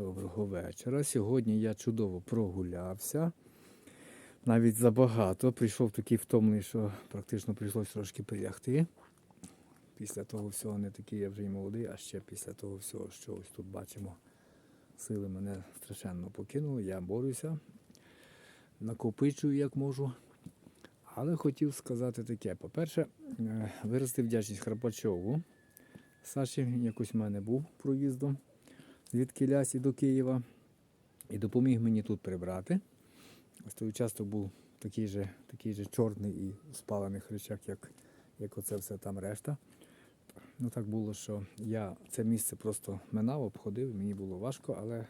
Доброго вечора. Сьогодні я чудово прогулявся. Навіть забагато. Прийшов такий втомлений, що практично прийшлося трошки прилягти. Після того всього не такий я вже й молодий, а ще після того всього, що ось тут бачимо, сили мене страшенно покинули. Я борюся, накопичую як можу. Але хотів сказати таке. По-перше, е, виразити вдячність Храпачову. Саші якось в мене був проїздом звідки лясі до Києва і допоміг мені тут прибрати. Ось той участок був такий же, такий же чорний і в спалених речах, як, як оце все там решта. Ну так було, що я це місце просто минав, обходив, мені було важко, але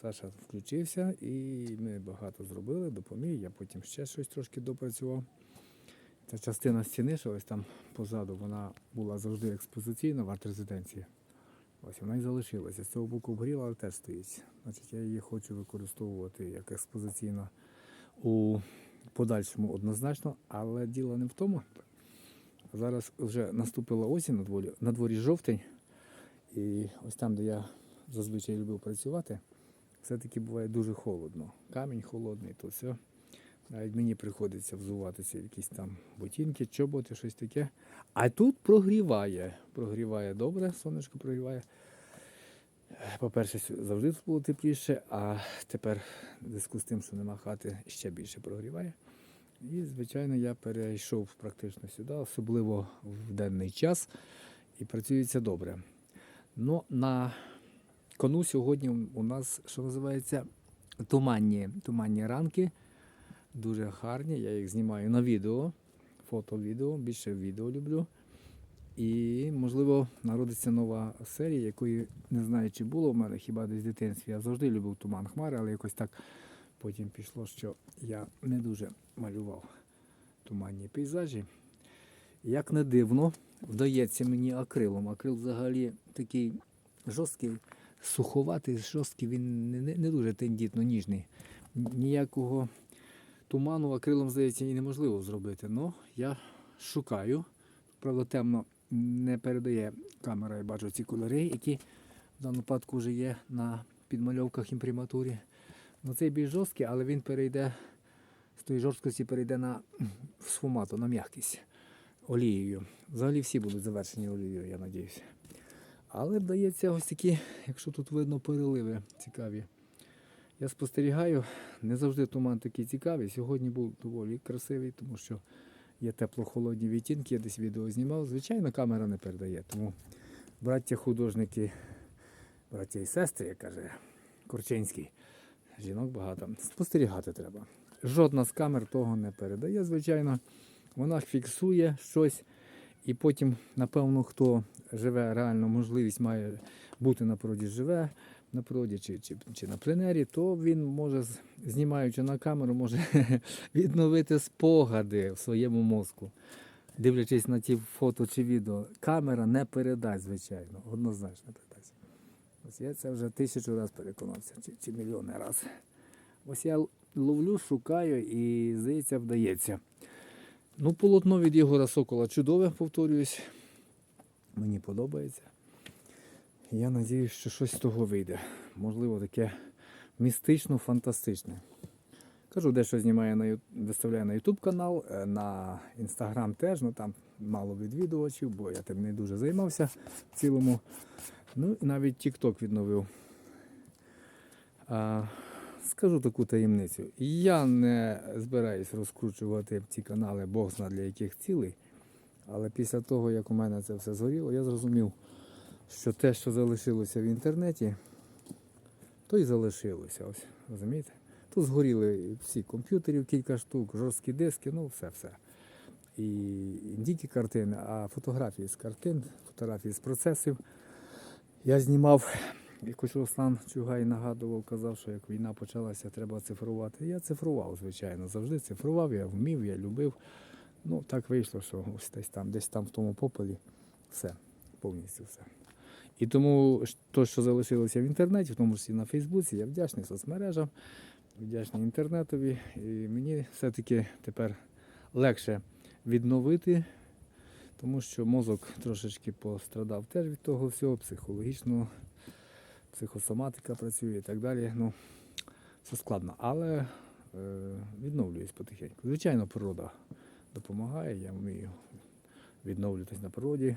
Саша включився і ми багато зробили, допоміг. Я потім ще щось трошки допрацював. Ця частина стіни, що ось там позаду, вона була завжди експозиційна в арт-резиденції. Ось вона і залишилася. З цього боку обгоріла, але теж стоїть. Значить, я її хочу використовувати як експозиційно у подальшому однозначно, але діло не в тому. Зараз вже наступила осінь на дворі, на дворі жовтень. І ось там, де я зазвичай любив працювати, все-таки буває дуже холодно. Камінь холодний, то все. Навіть мені приходиться взуватися якісь там ботинки, чоботи, щось таке. А тут прогріває. Прогріває добре, сонечко прогріває. По-перше, завжди тут було тепліше, а тепер в зв'язку з тим, що нема хати, ще більше прогріває. І, звичайно, я перейшов практично сюди, особливо в денний час, і працюється добре. Ну, на кону сьогодні у нас, що називається, туманні, туманні ранки. Дуже гарні. Я їх знімаю на відео, фото-відео, більше відео люблю. І, можливо, народиться нова серія, якої не знаю, чи було в мене хіба десь в дитинстві. Я завжди любив туман хмари, але якось так потім пішло, що я не дуже малював туманні пейзажі. Як не дивно, вдається мені акрилом. Акрил взагалі такий жорсткий, суховатий, жорсткий, він не, не, дуже тендітно ніжний. Ніякого туману акрилом, здається, і неможливо зробити. Ну, я шукаю. Правда, темно не передає камера, я бачу ці кольори, які в даному випадку вже є на підмальовках імприматурі. Ну, цей більш жорсткий, але він перейде з тої жорсткості перейде на сфумату, на м'якість олією. Взагалі всі будуть завершені олією, я надіюся. Але вдається ось такі, якщо тут видно, переливи цікаві. Я спостерігаю, не завжди туман такий цікавий. Сьогодні був доволі красивий, тому що є тепло-холодні відтінки, я десь відео знімав. Звичайно, камера не передає. Тому браття художники, браття і сестри, як каже Корчинський, жінок багато. Спостерігати треба. Жодна з камер того не передає, звичайно. Вона фіксує щось, і потім, напевно, хто живе реально, можливість має бути на природі, живе на природі чи, чи, чи на пленері, то він може, знімаючи на камеру, може відновити спогади в своєму мозку. Дивлячись на ті фото чи відео, камера не передасть, звичайно, однозначно передасть. Ось я це вже тисячу разів переконався, чи, чи мільйони разів. Ось я ловлю, шукаю і, здається, вдається. Ну, полотно від Єгора Сокола чудове, повторююсь. Мені подобається. Я сподіваюся, що щось з того вийде. Можливо, таке містично, фантастичне. Кажу, дещо знімаю на виставляю на YouTube канал, е, на Instagram теж, ну там мало відвідувачів, бо я тим не дуже займався в цілому. Ну і навіть TikTok відновив. А, скажу таку таємницю. Я не збираюсь розкручувати ці канали, Бог зна для яких цілей. Але після того, як у мене це все згоріло, я зрозумів, що те, що залишилося в інтернеті, то й залишилося. Ось, розумієте? Тут згоріли всі комп'ютерів, кілька штук, жорсткі диски, ну все-все. І індійкі картини, а фотографії з картин, фотографії з процесів. Я знімав, якось Руслан Чугай нагадував, казав, що як війна почалася, треба цифрувати. Я цифрував, звичайно, завжди цифрував, я вмів, я любив. Ну, так вийшло, що ось десь там, десь там в тому попелі все, повністю все. І тому то, що залишилося в інтернеті, в тому числі на Фейсбуці, я вдячний соцмережам, вдячний інтернетові. І мені все-таки тепер легше відновити, тому що мозок трошечки пострадав теж від того всього, психологічно. психосоматика працює і так далі. Ну, це складно, але е, відновлююсь потихеньку. Звичайно, природа допомагає, я вмію відновлюватись на природі,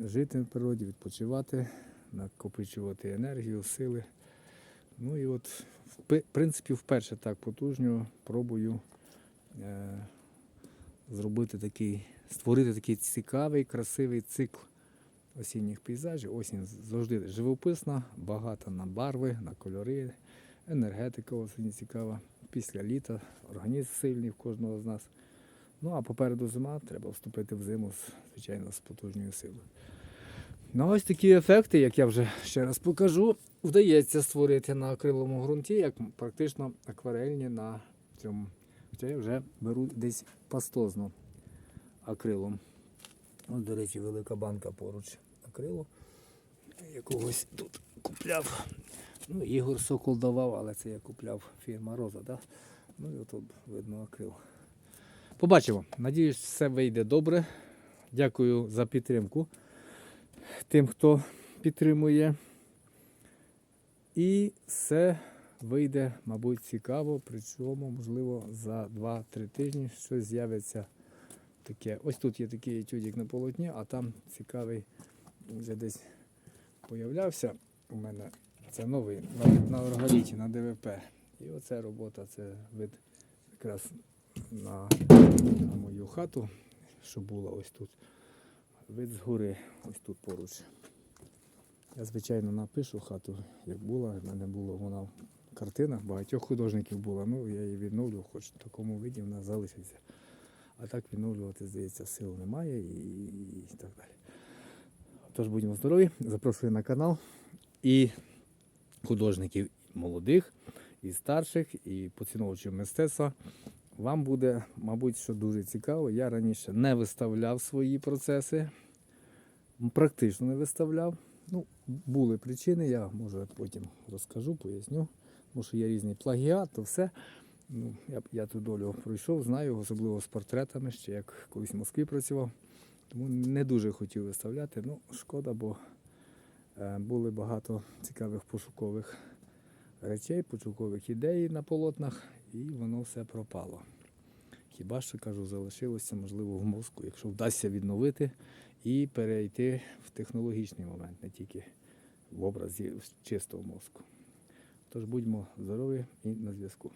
жити в природі, відпочивати, накопичувати енергію, сили. Ну і от, в принципі, вперше так потужньо пробую е, зробити такий, створити такий цікавий, красивий цикл осінніх пейзажів. Осінь завжди живописна, багата на барви, на кольори, енергетика осені цікава. Після літа організм сильний в кожного з нас. Ну а попереду зима, треба вступити в зиму, звичайно, з потужною силою. Ну, ось такі ефекти, як я вже ще раз покажу, вдається створити на акриловому ґрунті, як практично акварельні на цьому. Хоча я вже беру десь пастозно акрилом. От, до речі, велика банка поруч акрилу. Якогось тут купляв. Ну, Ігор Сокол давав, але це я купляв фірма Роза. Да? Ну і отут видно акрил. Побачимо. Надіюсь, все вийде добре. Дякую за підтримку тим, хто підтримує. І все вийде, мабуть, цікаво. Причому, можливо, за 2-3 тижні щось з'явиться таке. Ось тут є такий етюдик на полотні, а там цікавий вже десь появлявся. У мене це новий на, оргаліті, на ДВП. І оця робота, це вид якраз на, на мою хату, що була ось тут. Вид згори, ось тут поруч. Я, звичайно, напишу хату, як була. В мене було вона в картинах, багатьох художників була. Ну, я її відновлю, хоч в такому виді вона залишиться. А так відновлювати, здається, сил немає і, і так далі. Тож будемо здорові, запрошую на канал і художників молодих, і старших, і поціновувачів мистецтва. Вам буде, мабуть, що дуже цікаво. Я раніше не виставляв свої процеси, практично не виставляв. Ну, були причини, я може потім розкажу, поясню. Тому що є різний плагіат, то все. Ну, я, я ту долю пройшов, знаю, особливо з портретами, ще як колись в Москві працював. Тому не дуже хотів виставляти. Ну, шкода, бо е, були багато цікавих пошукових речей, пошукових ідей на полотнах, і воно все пропало. Хіба що кажу, залишилося, можливо, в мозку, якщо вдасться відновити і перейти в технологічний момент, не тільки в образі чистого мозку. Тож будьмо здорові і на зв'язку.